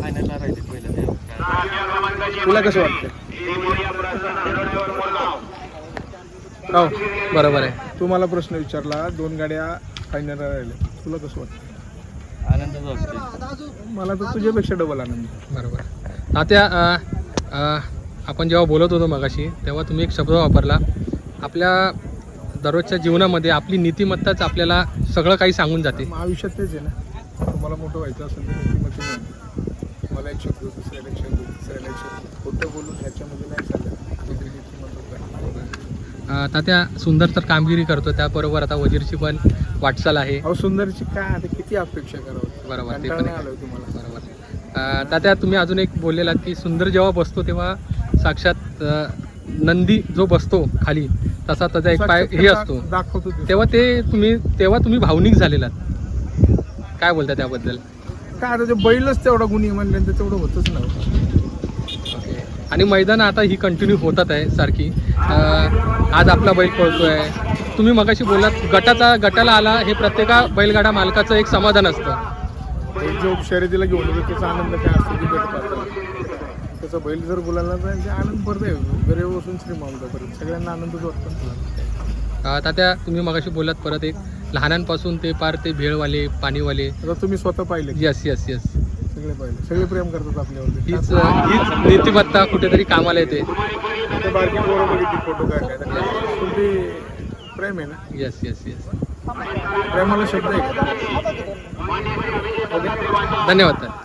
फायनलला राहिले पहिलं ते. काय तुला कसं वाटतं? हो बरोबर आहे. तुम्हाला प्रश्न विचारला दोन गाड्या फायनल राहिल्या तुला कसं वाटतं? आनंदच वाटते मला तर तुझ्यापेक्षा डबल आनंद. बरोबर. अ, आपण जेव्हा बोलत होतो मगाशी तेव्हा तुम्ही एक शब्द वापरला. आपल्या दररोजच्या जीवनामध्ये आपली नीतिमत्ताच आपल्याला सगळं काही सांगून जाते. मग आयुष्यात तेच आहे ना. तुम्हाला मोठं व्हायचं असेल तर नीतिमत्ता मला एक शब्द दुसऱ्याला एक शब्द तिसऱ्याला एक शब्द खोटं बोलून ह्याच्यामध्ये नाही चाललं. अ, तात्या सुंदर तर कामगिरी करतो त्याबरोबर आता वजीरची पण वाटचाल आहे. अहो सुंदरची काय आता किती अपेक्षा करावं? बरोबर ते कंटाळा पण नाही आहे. आलोय तुम्हाला. बरोबर. अ, तात्या तुम्ही अजून एक बोललेलात की सुंदर जेव्हा बसतो तेव्हा साक्षात अ, नंदी जो बसतो खाली तसा त्याचा एक पाय हे असतो. दाखवतो ते. तेव्हा ते तुम्ही तेव्हा तुम्ही भावनिक झालेलात. काय बोलता त्याबद्दल? काय आता ते बैलच तेवढा गुन्हे म्हणल्यानंतर तेवढं होतच ना. आणि मैदान आता ही कंटिन्यू होतात आहे सारखी. अं, आज आपला बैल पळतोय. तुम्ही मगाशी बोललात गटाचा गटाला आला हे प्रत्येका बैलगाडा मालकाचं एक समाधान असतं. जो शर्यतीला घेऊन येतो त्याचा आनंद काय असतो की भेटतात त्याचा बैल जर बोलायला तर ते आनंद आहे. गरीब बसून श्रीमंतापर्यंत सगळ्यांना आनंदच वाटतो ना. अं, तात्या तुम्ही मगाशी बोललात परत एक. लहानांपासून ते पार ते भेळवाले पाणीवाले. आता तुम्ही स्वतः पाहिले यस यस यस सगळे पाहिले. सगळे प्रेम करतात आपल्यावरती. हीच हीच नीतिमत्ता कुठेतरी कामाला येते. ते बारकी पोरं बघितली फोटो प्रेम आहे ना? यस यस यस प्रेमाला शब्द आहे का? धन्यवाद.